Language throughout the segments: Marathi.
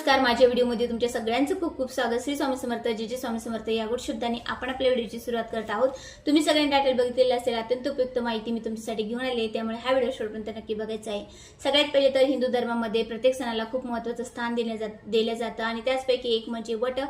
नमस्कार माझ्या व्हिडिओमध्ये तुमच्या सगळ्यांचं खूप खूप स्वागत. श्री स्वामी समर्थ जे जे स्वामी समर्थ. या गोष्ट शब्दांनी आपण आपल्या व्हिडिओची सुरुवात करत आहोत. तुम्ही सगळ्यांनी टायटल बघितलेलं असेल अत्यंत उपयुक्त माहिती मी तुमच्यासाठी घेऊन आले आहे. त्यामुळे हा व्हिडिओ शेवटपर्यंत नक्की बघायचा आहे. सगळ्यात पहिले तर हिंदू धर्मामध्ये प्रत्येक सणाला खूप महत्त्वाचं स्थान देण्या जात दिलं जातं. आणि त्याचपैकी एक म्हणजे वट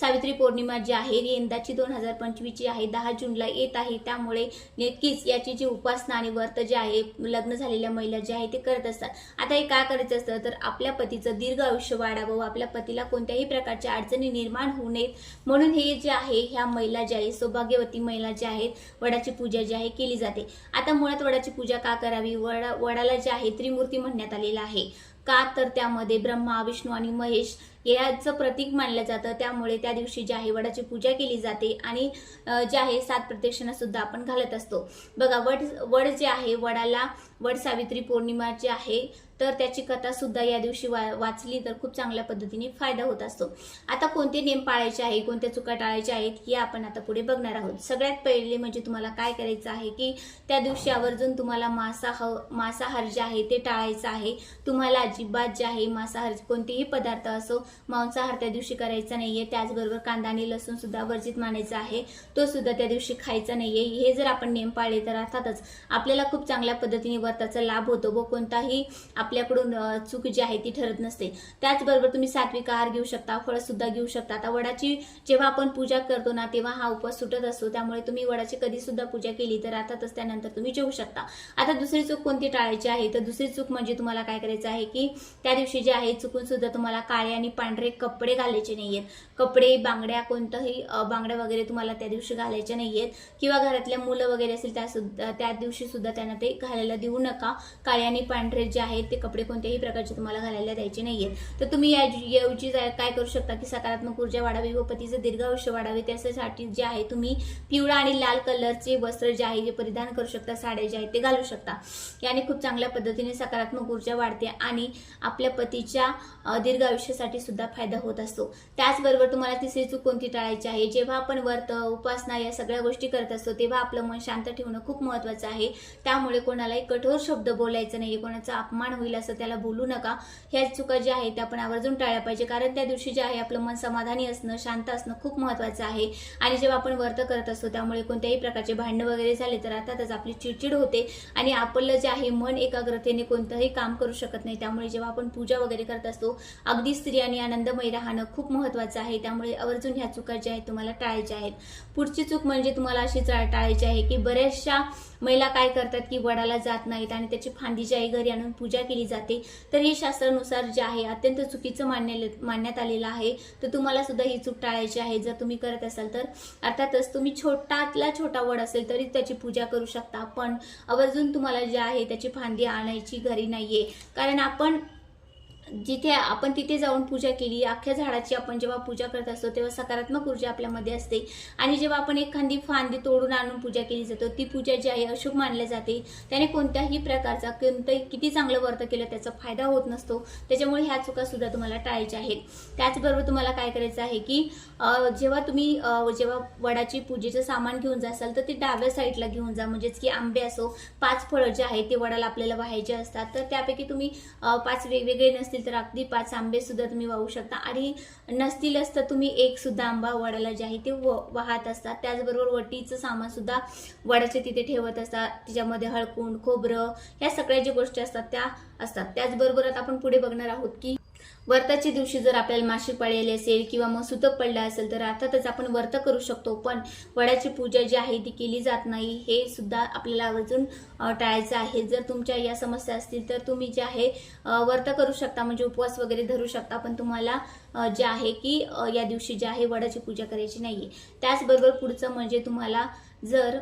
सावित्री पौर्णिमा जी आहे यंदाची दोन हजार पंचवीसची आहे. दहा जूनला येत आहे. त्यामुळे नक्कीच याची जी उपासना आणि व्रत जे आहे लग्न झालेल्या महिला जे आहे ते करत असतात. आता हे काय करायचं असतं? तर आपल्या पतीचं दीर्घ आयुष्य वाढावं व आपल्या पतीला कोणत्याही प्रकारच्या अडचणी निर्माण होऊ नयेत म्हणून हे जे आहे ह्या महिला ज्या आहेत सौभाग्यवती महिला ज्या आहेत वडाची पूजा जी आहे केली जाते. आता मुळात वडाची पूजा का करावी? वडा वडाला जे आहे त्रिमूर्ती म्हणण्यात आलेला आहे. का तर त्यामध्ये ब्रह्मा विष्णू आणि महेश याचं प्रतीक मानलं जातं. त्यामुळे त्या दिवशी जे आहे वडाची पूजा केली जाते आणि जे आहे सात प्रदक्षिणा सुद्धा आपण घालत असतो. बघा वड वड जे आहे वडाला वड सावित्री पौर्णिमा जी आहे तर त्याची कथा सुद्धा या दिवशी वा वाचली तर खूप चांगल्या पद्धतीने फायदा होत असतो. आता कोणते नियम पाळायचे आहे कोणत्या चुका टाळायच्या आहेत हे आपण आता पुढे बघणार आहोत. सगळ्यात पहिले म्हणजे तुम्हाला काय करायचं आहे की त्या दिवशी आवर्जून तुम्हाला मांसाह मांसाहार जे आहे ते टाळायचं आहे. तुम्हाला अजिबात जे आहे मांसाहार कोणतेही पदार्थ असो मांसाहार त्या दिवशी करायचा नाहीये. त्याचबरोबर कांदा आणि लसूण सुद्धा वर्जित मानायचा आहे. तो सुद्धा त्या दिवशी खायचा नाहीये. हे जर आपण नियम पाळले तर अर्थातच आपल्याला खूप चांगल्या पद्धतीने व्रताचा लाभ होतो व कोणताही आपल्याकडून चूक जी आहे ती ठरत नसते. त्याचबरोबर तुम्ही सात्विक आहार घेऊ शकता फळ सुद्धा घेऊ शकता. आता वडाची जेव्हा आपण पूजा करतो ना तेव्हा हा उपवास सुटत असतो. त्यामुळे तुम्ही वडाची कधी सुद्धा पूजा केली तर अर्थातच त्यानंतर तुम्ही जेवू शकता. आता दुसरी चूक कोणती टाळायची आहे? तर दुसरी चूक म्हणजे तुम्हाला काय करायचं आहे की त्या दिवशी जे आहे चुकून सुद्धा तुम्हाला काळे आणि पांढरे कपडे घालायचे नाही आहेत कपडे बांगड्या कोणतंही बांगड्या वगैरे तुम्हाला त्या दिवशी घालायच्या आहेत किंवा घरातल्या मुलं वगैरे असेल त्या सुद्धा त्या दिवशी सुद्धा त्यांना ते घालायला देऊ नका. काळे आणि पांढरे जे आहेत ते कपडे कोणत्याही प्रकारचे तुम्हाला घालायला द्यायचे नाहीयेत. तर तुम्ही याऐवजी काय करू शकता की सकारात्मक ऊर्जा वाढावी व पतीचं दीर्घ आयुष्य वाढावे. त्यासाठी जे आहे तुम्ही पिवळा आणि लाल कलरचे वस्त्र जे आहे जे परिधान करू शकता साड्या जे आहेत ते घालू शकता. याने खूप चांगल्या पद्धतीने सकारात्मक ऊर्जा वाढते आणि आपल्या पतीच्या दीर्घ आयुष्यासाठी सुद्धा फायदा होत असतो. त्याचबरोबर तुम्हाला तिसरी चूक कोणती टाळायची आहे? जेव्हा आपण व्रत उपासना या सगळ्या गोष्टी करत असतो तेव्हा आपलं मन शांत ठेवणं खूप महत्वाचं आहे. त्यामुळे कोणालाही कठोर शब्द बोलायचं नाही कोणाचा अपमान होईल असं त्याला बोलू नका. ह्या चुका ज्या आहेत त्या आपण आवर्जून टाळल्या पाहिजे. कारण त्या दिवशी जे आहे आपलं मन समाधानी असणं शांत असणं खूप महत्वाचं आहे. आणि जेव्हा आपण व्रत करत असतो त्यामुळे कोणत्याही प्रकारचे भांडणं वगैरे झाले तर अर्थातच आपली चिडचिड होते. आणि आपलं जे आहे मन एकाग्रतेने कोणतंही काम करू शकत नाही. त्यामुळे जेव्हा आपण पूजा वगैरे करत असतो अगदी स्त्रियांनी आनंदमय राहणं खूप महत्वाचं आहे. त्यामुळे आवर्जून ह्या चुका ज्या आहेत तुम्हाला टाळायच्या आहेत. पुढची चूक म्हणजे तुम्हाला अशी टाळायची आहे की बऱ्याचशा महिला काय करतात की वडाला जात नाहीत आणि त्याची फांदी जी आहे घरी आणून पूजा केली जाते. तर हे शास्त्रानुसार जे आहे अत्यंत चुकीचं मान्य मानण्यात आलेलं आहे. तर तुम्हाला सुद्धा ही चूक टाळायची आहे. जर तुम्ही करत असाल तर अर्थातच तुम्ही छोटातला छोटा वड असेल तरी त्याची पूजा करू शकता. पण आवर्जून तुम्हाला जे आहे त्याची फांदी आणायची घरी नाहीये. कारण आपण on जिथे आपण तिथे जाऊन पूजा केली अख्ख्या झाडाची आपण जेव्हा पूजा करत असतो तेव्हा सकारात्मक ऊर्जा आपल्यामध्ये असते. आणि जेव्हा आपण एखादी फांदी तोडून आणून पूजा केली जातो ती पूजा जी आहे अशुभ मानली जाते. त्याने कोणत्याही प्रकारचा कोणतंही किती चांगलं व्रत केलं त्याचा फायदा होत नसतो. त्याच्यामुळे ह्या चुका सुद्धा तुम्हाला टाळायच्या आहेत. त्याचबरोबर तुम्हाला काय करायचं आहे की जेव्हा तुम्ही जेव्हा वडाची पूजेचं सामान घेऊन जासाल तर ते डाव्या साईडला घेऊन जा. म्हणजेच की आंबे असो पाच फळं जे आहेत ते वडाला आपल्याला वाहायचे असतात. तर त्यापैकी तुम्ही पाच वेगवेगळे नसतील तर अगदी पाच आंबे सुद्धा तुम्ही वाहू शकता. आणि नसतीलच तर तुम्ही एक सुद्धा आंबा वडाला जे आहे ते व- वाहत असतात त्याचबरोबर वटीचं सामान सुद्धा वडाचे तिथे ठेवत असतात तिच्यामध्ये हळकुंड खोबरं ह्या सगळ्या ज्या गोष्टी असतात त्या असतात. त्याचबरोबर आता आपण पुढे बघणार आहोत की व्रताच्या दिवशी जर आपल्याला मासिक पाळी आली असेल किंवा मग सुतक पडलं असेल तर अर्थातच आपण व्रत करू शकतो. पण वडाची पूजा जी आहे ती केली जात नाही हे सुद्धा आपल्याला अजून टाळायचं आहे. जर तुमच्या या समस्या असतील तर तुम्ही जे आहे व्रत करू शकता. म्हणजे उपवास वगैरे धरू शकता. पण तुम्हाला जे आहे की या दिवशी जे आहे वडाची पूजा करायची नाहीये. त्याचबरोबर पुढचं म्हणजे तुम्हाला जर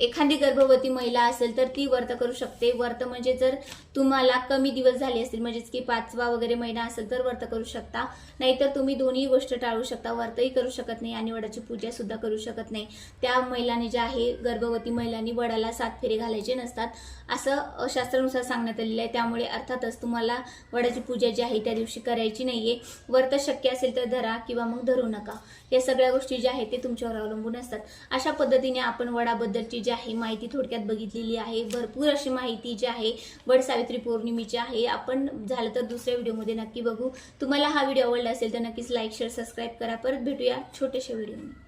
एखादी गर्भवती महिला असेल तर ती व्रत करू शकते. व्रत म्हणजे जर तुम्हाला कमी दिवस झाले असतील म्हणजेच की पाचवा वगैरे महिना असेल तर व्रत करू शकता. नाहीतर तुम्ही दोन्ही गोष्ट टाळू शकता. व्रतही करू शकत नाही आणि वडाची पूजा सुद्धा करू शकत नाही. त्या महिलाने जे आहे गर्भवती महिलांनी वडाला सात फेरे घालायचे नसतात. असं शास्त्रानुसार सांगण्यात आलेलं आहे. त्यामुळे अर्थातच तुम्हाला वडाची पूजा जी आहे त्या दिवशी करायची नाहीये. व्रत शक्य असेल तर धरा किंवा मग धरू नका. या सगळ्या गोष्टी ज्या आहेत ते तुमच्यावर अवलंबून असतात. अशा पद्धतीने आपण वडाबद्दलची जी आहे माहिती थोडक्यात बघितलेली आहे. भरपूर अशी माहिती जी आहे वड सावित्री पौर्णिमेची आहे. आपण झालं तर दुसऱ्या व्हिडिओमध्ये नक्की बघू. तुम्हाला हा व्हिडिओ आवडला असेल तर नक्कीच लाईक शेअर सबस्क्राईब करा. परत भेटूया छोट्याशा व्हिडिओमध्ये.